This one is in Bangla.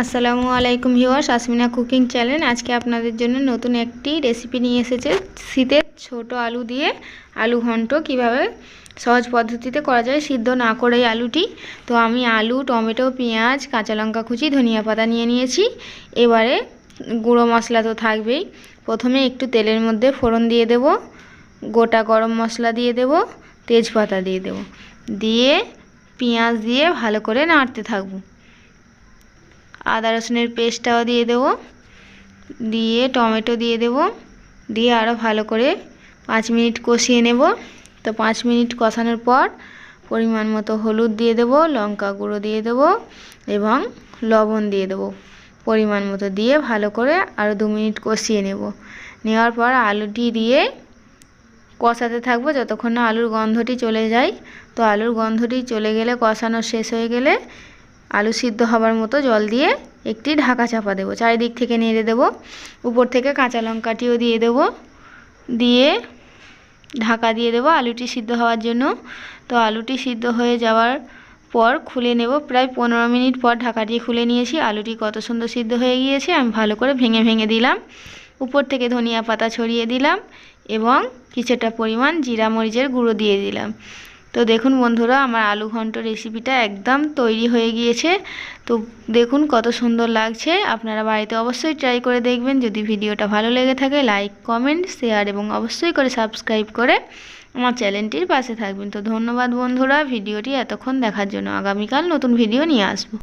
আসসালামু আলাইকুম ভিউয়ার্স, আসমিনা কুকিং চ্যানেল। আজকে আপনাদের জন্য নতুন একটি রেসিপি নিয়ে এসেছে শীতের ছোট আলু দিয়ে। আলু ঘন্ট কীভাবে সহজ পদ্ধতিতে করা যায় সিদ্ধ না করে আলুটি। তো আমি আলু, টমেটো, পেঁয়াজ, কাঁচা লঙ্কা কুচি, ধনিয়া পাতা নিয়ে নিয়েছি। এবারে গুঁড়ো মশলা তো থাকবেই। প্রথমে একটু তেলের মধ্যে ফোড়ন দিয়ে দেব, গোটা গরম মশলা দিয়ে দেব, তেজপাতা দিয়ে দেব। দিয়ে পেঁয়াজ দিয়ে ভালো করে নাড়তে থাকব। আদা রসুনের পেস্টটাও দিয়ে দেবো। দিয়ে টমেটো দিয়ে দেবো। দিয়ে আরও ভালো করে পাঁচ মিনিট কষিয়ে নেব। তো পাঁচ মিনিট কষানোর পর পরিমাণ মতো হলুদ দিয়ে দেবো, লঙ্কা গুঁড়ো দিয়ে দেবো এবং লবণ দিয়ে দেবো। পরিমাণ মতো দিয়ে ভালো করে আরও দু মিনিট কষিয়ে নেব। নেওয়ার পর আলুটি দিয়ে কষাতে থাকব। যতক্ষণ না আলুর গন্ধটি চলে যায়, তো আলুর গন্ধটি চলে গেলে, কষানো শেষ হয়ে গেলে আলু সিদ্ধ হবার মতো জল দিয়ে একটি ঢাকা চাপা দেবো। চারিদিক থেকে নেড়ে দেবো। উপর থেকে কাঁচা লঙ্কাটিও দিয়ে দেবো। দিয়ে ঢাকা দিয়ে দেবো আলুটি সিদ্ধ হওয়ার জন্য। তো আলুটি সিদ্ধ হয়ে যাওয়ার পর খুলে নেব। প্রায় পনেরো মিনিট পর ঢাকাটি খুলে নিয়েছি। আলুটি কত সুন্দর সিদ্ধ হয়ে গিয়েছে, আমি ভালো করে ভেঙে ভেঙে দিলাম। উপর থেকে ধনিয়া পাতা ছড়িয়ে দিলাম এবং কিছুটা পরিমাণ জিরা মরিচের গুঁড়ো দিয়ে দিলাম। তো দেখুন বন্ধুরা, আমার আলু ঘন্ট রেসিপিটা একদম তৈরি হয়ে গিয়েছে। তো দেখুন কত সুন্দর লাগছে। আপনারা বাড়িতে অবশ্যই ট্রাই করে দেখবেন। যদি ভিডিওটা ভালো লেগে থাকে লাইক কমেন্ট শেয়ার এবং অবশ্যই করে সাবস্ক্রাইব করে আমার চ্যানেলটির পাশে থাকবেন। তো ধন্যবাদ বন্ধুরা, ভিডিওটি এতক্ষণ দেখার জন্য। আগামীকাল নতুন ভিডিও নিয়ে আসব।